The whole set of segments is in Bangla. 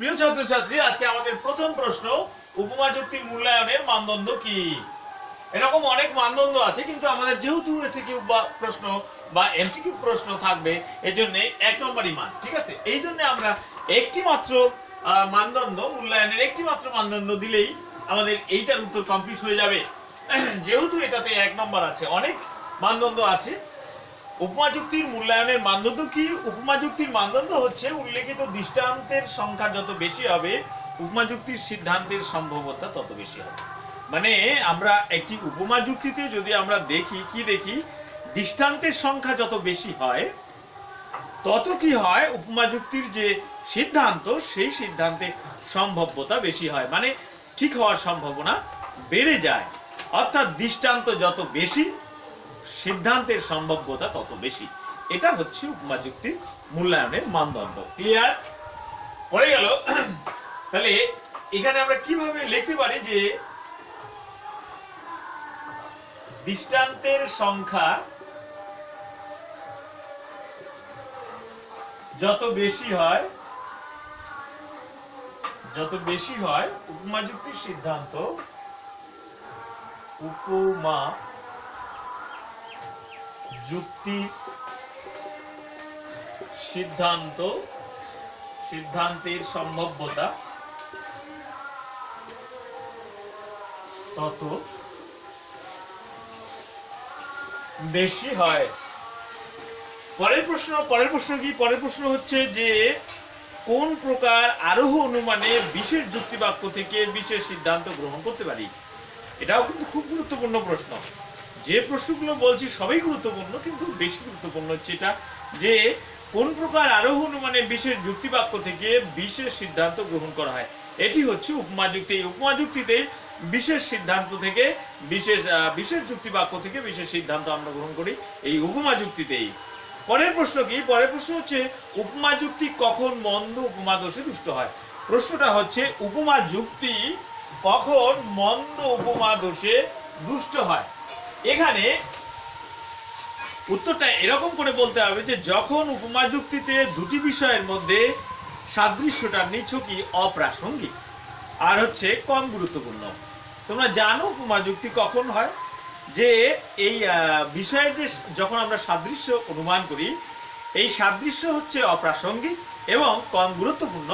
প্রিয় ছাত্রছাত্রী, আজকে আমাদের প্রথম প্রশ্ন, উপমা যুক্তির মূল্যায়নের মানদণ্ড কি? এরকম অনেক মানদণ্ড আছে, কিন্তু আমাদের যেহেতু এসিকিউ বা প্রশ্ন বা এমসিকিউ প্রশ্ন থাকবে এই এজন্য এক নম্বরই মান, ঠিক আছে? এই জন্য আমরা একটি মাত্র মানদণ্ড, মূল্যায়নের একটি মাত্র মানদণ্ড দিলেই আমাদের এইটার উত্তর কমপ্লিট হয়ে যাবে। যেহেতু এটাতে এক নম্বর আছে, অনেক মানদণ্ড আছে উপমা যুক্তির মূল্যায়নের মানদণ্ড কি? উপমা যুক্তির মানদণ্ড হচ্ছে উল্লেখিত দৃষ্টান্তের সংখ্যা যত বেশি হবে উপমা যুক্তির সিদ্ধান্তের সম্ভাব্যতা তত বেশি হবে। মানে আমরা একটি উপমা যুক্তিতে যদি আমরা দেখি, কি দেখি? দৃষ্টান্তের সংখ্যা যত বেশি হয়, তত কি হয়? উপমা যুক্তির যে সিদ্ধান্ত, সেই সিদ্ধান্তে সম্ভাব্যতা বেশি হয়। মানে ঠিক হওয়ার সম্ভাবনা বেড়ে যায়। অর্থাৎ দৃষ্টান্ত যত বেশি সিদ্ধান্তের সম্ভাব্যতা তত বেশি। এটা হচ্ছে উপমা যুক্তির মূল্যায়নের মানদণ্ড। ক্লিয়ার পড়ে গেল। তাহলে এখানে আমরা কীভাবে লিখতে পারি যে দৃষ্টান্তের সংখ্যা যত বেশি হয়, যত বেশি হয় উপমা যুক্তির সিদ্ধান্ত উপমা যুক্তি, সিদ্ধান্ত, সিদ্ধান্তের সম্ভাব্যতা, তত বেশি হয়। পরের প্রশ্ন পরের প্রশ্ন কি? পরের প্রশ্ন হচ্ছে যে, কোন প্রকার আরোহ অনুমানে বিশেষ যুক্তিবাক্য থেকে বিশেষ সিদ্ধান্ত গ্রহণ করতে পারি? এটাও কিন্তু খুব গুরুত্বপূর্ণ প্রশ্ন। যে প্রশ্নগুলো বলছি সবই গুরুত্বপূর্ণ, কিন্তু বেশি গুরুত্বপূর্ণ হচ্ছে এটা যে কোন প্রকার আরোহ অনুমানে বিশেষ যুক্তিবাক্য থেকে বিশেষ সিদ্ধান্ত গ্রহণ করা হয়। এটি হচ্ছে উপমা যুক্তি এই উপমা যুক্তিতে বিশেষ সিদ্ধান্ত থেকে বিশেষ বিশেষ যুক্তিবাক্য থেকে বিশেষ সিদ্ধান্ত আমরা গ্রহণ করি এই উপমা যুক্তিতেই পরের প্রশ্ন কি? পরের প্রশ্ন হচ্ছে উপমা যুক্তি কখন মন্দ উপমা দোষে দুষ্ট হয়? প্রশ্নটা হচ্ছে উপমা যুক্তি কখন মন্দ উপমা দোষে দুষ্ট হয়? এখানে উত্তরটা এরকম করে বলতে হবে যে যখন উপমা যুক্তিতে দুটি বিষয়ের মধ্যে সাদৃশ্যটা নিছকই অপ্রাসঙ্গিক, আর হচ্ছে কম গুরুত্বপূর্ণ। তোমরা জানো উপমা যুক্তি কখন হয়? যে এই বিষয়ে যে যখন আমরা সাদৃশ্য অনুমান করি, এই সাদৃশ্য হচ্ছে অপ্রাসঙ্গিক এবং কম গুরুত্বপূর্ণ,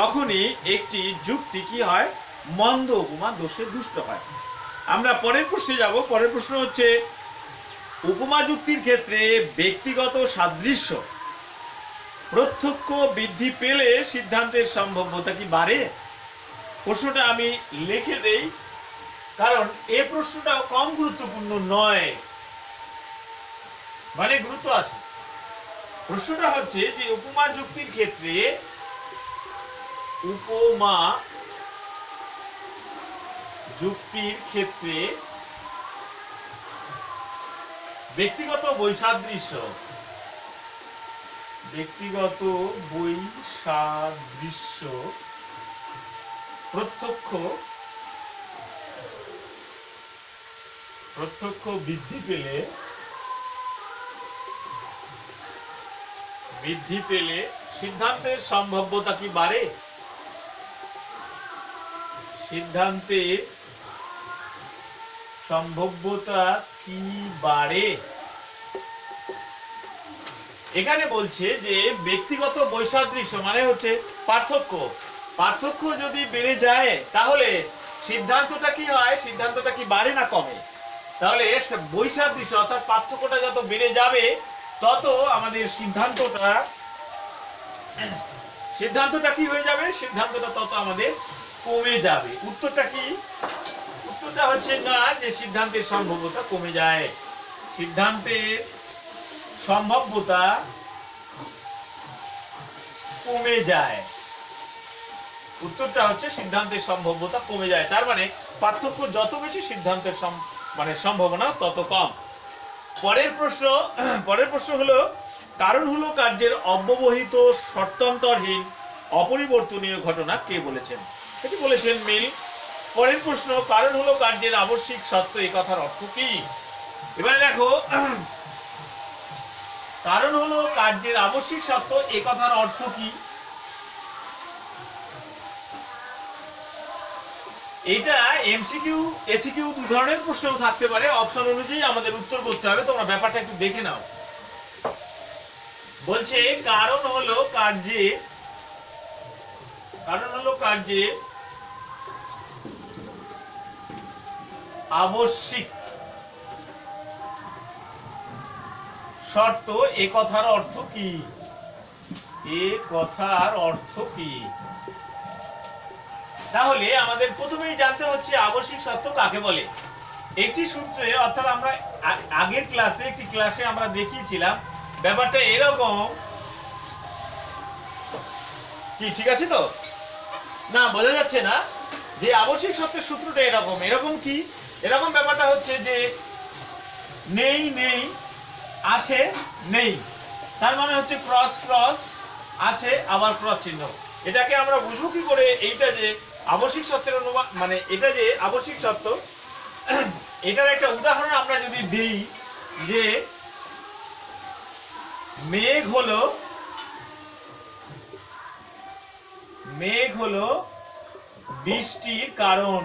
তখনই একটি যুক্তি কি হয়? মন্দ উপমা দোষে দুষ্ট হয়। আমরা পরের প্রশ্নে যাব। পরের প্রশ্ন হচ্ছে, উপমা যুক্তির ক্ষেত্রে ব্যক্তিগত সাদৃশ্য প্রত্যক্ষ বৃদ্ধি পেলে সিদ্ধান্তের সম্ভাব্যতা কি বাড়ে? প্রশ্নটা আমি লিখে দেই, কারণ এ প্রশ্নটা কম গুরুত্বপূর্ণ নয়। মানে গুরুত্ব আছে। প্রশ্নটা হচ্ছে যে, উপমা যুক্তির ক্ষেত্রে উপমা যুক্তির ক্ষেত্রে ব্যক্তিগত বৈসাদৃশ্য। ব্যক্তিগত বৈসাদৃশ্য প্রত্যক্ষ প্রত্যক্ষ বৃদ্ধি পেলে বৃদ্ধি পেলে সিদ্ধান্তের সম্ভাব্যতা কি বাড়ে? সিদ্ধান্তের সম্ভাব্যতা কি বাড়ে? এখানে বলছে যে ব্যক্তিগত বৈসাদৃশ্য মানে হচ্ছে পার্থক্য। পার্থক্য যদি বেড়ে যায়, তাহলে সিদ্ধান্তটা কি হয়? সিদ্ধান্তটা কি বাড়ে না কমে? তাহলে বৈসাদৃশ্য অর্থাৎ পার্থক্যটা যত বেড়ে যাবে, তত আমাদের সিদ্ধান্তটা সিদ্ধান্তটা কি হয়ে যাবে? সিদ্ধান্তটা তত আমাদের কমে যাবে। উত্তরটা কি? উত্তরটা হচ্ছে না যে সিদ্ধান্তের সম্ভাব্যতা কমে যায়। সিদ্ধান্তের সম্ভাব্যতা কমে যায়। উত্তরটা হচ্ছে সিদ্ধান্তের সম্ভাব্যতা কমে যায়। তার মানে পার্থক্য যত বেশি সিদ্ধান্তের মানে সম্ভাবনা, তত কম। পরের প্রশ্ন পরের প্রশ্ন হলো, কারণ হলো কার্যের অব্যবহিত শর্তান্তরহীন অপরিবর্তনীয় ঘটনা কে বলেছেন? এটি বলেছেন মিল পরের প্রশ্ন, কারণ হলো কার্যের আবশ্যিক সত্য এই কথার অর্থ কি? এবারে দেখো, কারণ হলো কার্যের আবশ্যিক সত্য এ কথার অর্থ কি? এটা এমসিকিউ, এসিকিউ দু ধরনের প্রশ্ন থাকতে পারে। অপশন অনুযায়ী আমাদের উত্তর করতে হবে, তোমরা ব্যাপারটা একটু দেখে নাও। বলছে, কারণ হলো কার্যে, কারণ হলো কার্যে আবশ্যিক। শর্ত, এ কথার অর্থ কি? এ কথার অর্থ কি? তাহলে আমাদের প্রথমেই জানতে হচ্ছে আবশ্যিক শর্ত কাকে বলে। একটি সূত্রে, অর্থাৎ আমরা আগের ক্লাসে, একটি ক্লাসে আমরা দেখিয়েছিলাম, ব্যাপারটা এরকম। কি, ঠিক আছে তো? না, বোঝা যাচ্ছে না যে আবশ্যিক সত্যের সূত্রটা এরকম। এরকম কি? এরকম ব্যাপারটা হচ্ছে যে নেই নেই, আছে, নেই। তার মানে হচ্ছে ক্রস ক্রস আছে, আবার ক্রস চিহ্ন। এটাকে আমরা বুঝব কি করে? এইটা যে আবশ্যিক সত্যের অনুমান মানে এটা যে আবশ্যিক সত্য, এটার একটা উদাহরণ আমরা যদি দিই যে মেঘ হলো মেঘ হলো বৃষ্টির কারণ।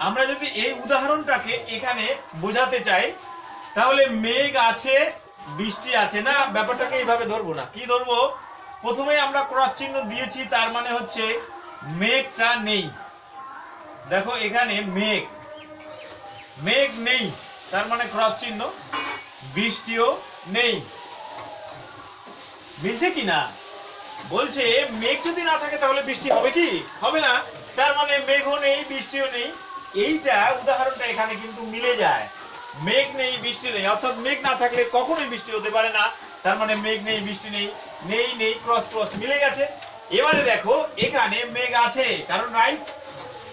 আমরা যদি এই উদাহরণটাকে এখানে বোঝাতে চাই, তাহলে মেঘ আছে, বৃষ্টি আছে। না, ব্যাপারটাকে এইভাবে ধরবো না। কি ধরবো? প্রথমে আমরা ক্রস চিহ্ন দিয়েছি, তার মানে হচ্ছে মেঘটা নেই। দেখো এখানে মেঘ। মেঘ নেই, তার মানে ক্রস চিহ্ন। বৃষ্টিও নেই। মিলছে কি না? বলছে, মেঘ যদি না থাকে তাহলে বৃষ্টি হবে কি? হবে না। তার মানে মেঘও নেই, বৃষ্টিও নেই। এইটা উদাহরণটা এখানে কিন্তু মিলে যায়। মেঘ নেই, বৃষ্টি নেই, অর্থাৎ মেঘ না থাকলে কখনোই বৃষ্টি হতে পারে না। তার মানে মেঘ নেই, বৃষ্টি নেই নেই নেই, ক্রস ক্রস মিলে গেছে। এবারে দেখো, এখানে মেঘ আছে, কারণ রাইট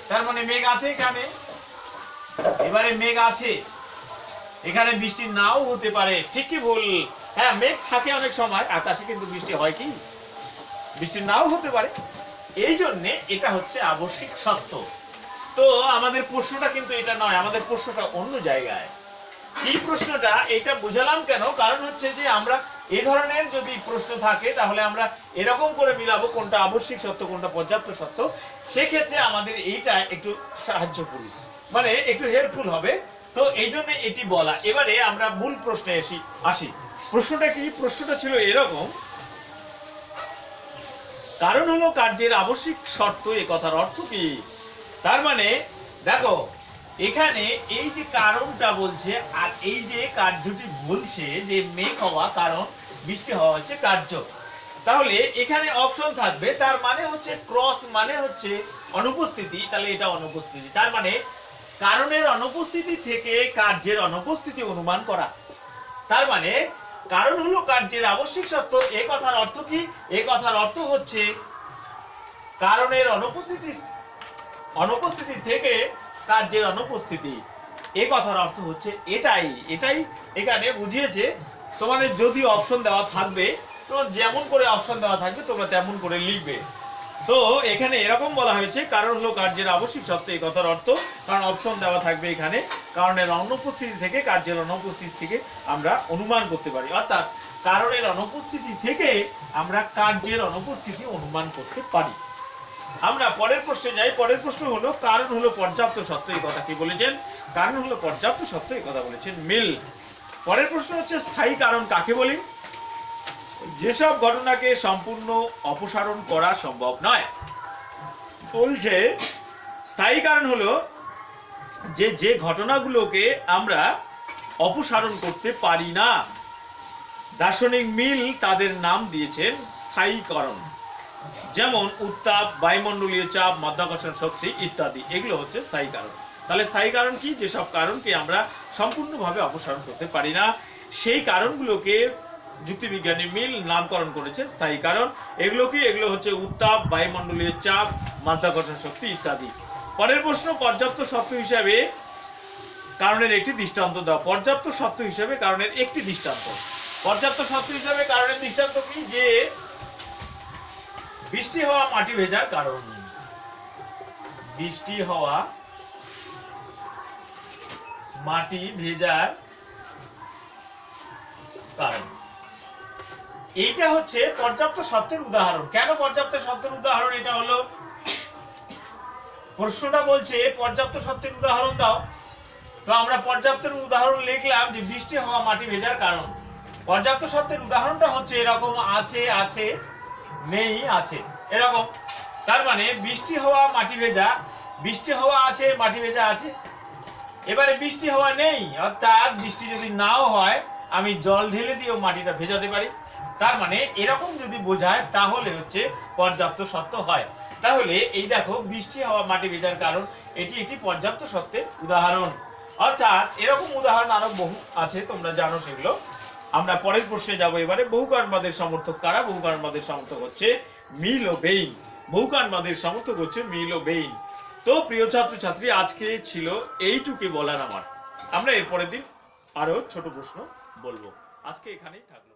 তার মানে মেঘ আছে এখানে। এবারে মেঘ আছে। এখানে বৃষ্টি নাও হতে পারে। ঠিক কি ভুল? হ্যাঁ মেঘ থাকে অনেক সময়, আকাশে কিন্তু বৃষ্টি হয় কি? বৃষ্টি নাও হতে পারে। এই জন্যে এটা হচ্ছে আবশ্যিক সত্য তো আমাদের প্রশ্নটা কিন্তু এটা নয়, আমাদের প্রশ্নটা অন্য জায়গায়। কি প্রশ্নটা, এটা বুঝালাম কেন? কারণ হচ্ছে যে আমরা এই ধরনের যদি প্রশ্ন থাকে, তাহলে আমরা এরকম করে মিলাবো কোনটা আবশ্যিক সত্য, কোনটা পর্যাপ্ত সত্য। সেক্ষেত্রে আমাদের এইটা একটু সাহায্যফুল মানে একটু হেল্পফুল হবে। তো এই জন্য এটি বলা। এবারে আমরা মূল প্রশ্নে এসি, আসি। প্রশ্নটা কি? প্রশ্নটা ছিল এরকম। কারণ হলো কার্যের আবশ্যিক শর্ত, এ কথার অর্থ কি? তার মানে দেখো, এখানে এই যে কারণটা বলছে আর এই যে কার্যটি বলছে যে মেঘ হওয়া কারণ, বৃষ্টি হওয়া হচ্ছে কার্য। তাহলে এখানে অপশন থাকবে, তার মানে হচ্ছে ক্রস মানে হচ্ছে অনুপস্থিতি, তাহলে এটা অনুপস্থিতি। তার মানে কারণের অনুপস্থিতি থেকে কার্যের অনুপস্থিতি অনুমান করা। তার মানে কারণ হলো কার্যের আবশ্যিক সত্য, এ কথার অর্থ কি? এ কথার অর্থ হচ্ছে কারণের অনুপস্থিতি অনুপস্থিতি থেকে কার্যের অনুপস্থিতি, এ কথার অর্থ হচ্ছে এটাই। এটাই এখানে বুঝিয়েছে, তোমাদের যদি অপশন দেওয়া থাকবে তোমার যেমন করে অপশন দেওয়া থাকবে, তোমরা তেমন করে লিখবে। তো এখানে এরকম বলা হয়েছে, কারণ হলো কার্যের আবশ্যিক সত্য এই কথার অর্থ, কারণ অপশন দেওয়া থাকবে এখানে কারণের অনুপস্থিতি থেকে, কার্যের অনুপস্থিতি থেকে আমরা অনুমান করতে পারি। অর্থাৎ কারণের অনুপস্থিতি থেকে আমরা কার্যের অনুপস্থিতি অনুমান করতে পারি। আমরা পরের প্রশ্নে যাই। পরের প্রশ্ন হলো, কারণ হলো পর্যাপ্ত সত্য এই কথা কি বলেছেন? কারণ হলো পর্যাপ্ত সত্য এই কথা বলেছেন মিল। পরের প্রশ্ন হচ্ছে, স্থায়ী কারণ কাকে বলি? যেসব ঘটনাকে সম্পূর্ণ অপসারণ করা সম্ভব নয়। বলছে, স্থায়ী কারণ হলো যে যে ঘটনাগুলোকে আমরা অপসারণ করতে পারি না। দার্শনিক মিল তাদের নাম দিয়েছেন স্থায়ীকরণ যেমন উত্তাপ, বায়ুমণ্ডলীয় চাপ, মাধ্যাকর্ষণ শক্তি ইত্যাদি, এগুলো হচ্ছে স্থায়ী কারণ। তাহলে স্থায়ী কারণ কি? যেসব কারণকে আমরা সম্পূর্ণভাবে অপসারণ করতে পারি না, সেই কারণগুলোকে যুক্তিবিজ্ঞানী মিল নামকরণ করেছে স্থায়ী কারণ। এগুলো কি এগুলো হচ্ছে উত্তাপ, বায়ুমণ্ডলীয় চাপ, মাধ্যাকর্ষণ শক্তি ইত্যাদি। পরের প্রশ্ন, পর্যাপ্ত সত্য হিসাবে কারণের একটি দৃষ্টান্ত দাও। পর্যাপ্ত সত্য হিসাবে কারণের একটি দৃষ্টান্ত। পর্যাপ্ত সত্য হিসাবে কারণের দৃষ্টান্ত কি? যে বৃষ্টি হওয়া মাটি ভেজার কারণ। বৃষ্টি হওয়া মাটি ভেজার কারণ। এইটা হচ্ছে পর্যাপ্ত সত্যের উদাহরণ। কেন পর্যাপ্ত সত্যের উদাহরণ? এটা হলো, প্রশ্নটা বলছে, পর্যাপ্ত সত্যের উদাহরণ দাও। তো আমরা পর্যাপ্তের উদাহরণ লিখলাম যে বৃষ্টি হওয়া মাটি ভেজার কারণ। পর্যাপ্ত সত্যের উদাহরণটা হচ্ছে এরকম আছে আছে। নেই, আছে। এরকম। তার মানে বৃষ্টি হওয়া, মাটি ভেজা। বৃষ্টি হওয়া আছে, মাটি ভেজা আছে। এবারে বৃষ্টি হওয়া নেই, অর্থাৎ বৃষ্টি যদি নাও হয়, আমি জল ঢেলে দিয়েও মাটিটা ভেজাতে পারি। তার মানে এরকম যদি বোঝায়, তাহলে হচ্ছে পর্যাপ্ত সত্য হয়। তাহলে এই দেখো, বৃষ্টি হওয়া, মাটি ভেজার কারণ। এটি একটি পর্যাপ্ত সত্যের উদাহরণ। অর্থাৎ এরকম উদাহরণ আরও বহু আছে, তোমরা জানো সেগুলো। আমরা পরের প্রশ্নে যাব এবারে। বহুকারণবাদের সমর্থক কারা? বহুকারণবাদের সমর্থক হচ্ছে মিল ও বেইন। বহুকারণবাদের সমর্থক হচ্ছে মিল ও বেইন। তো প্রিয় ছাত্রছাত্রী, আজকে ছিল এইটুকু বলার আমার। আমরা এরপরের দিন আরও ছোট প্রশ্ন বলব। আজকে এখানেই থাকল।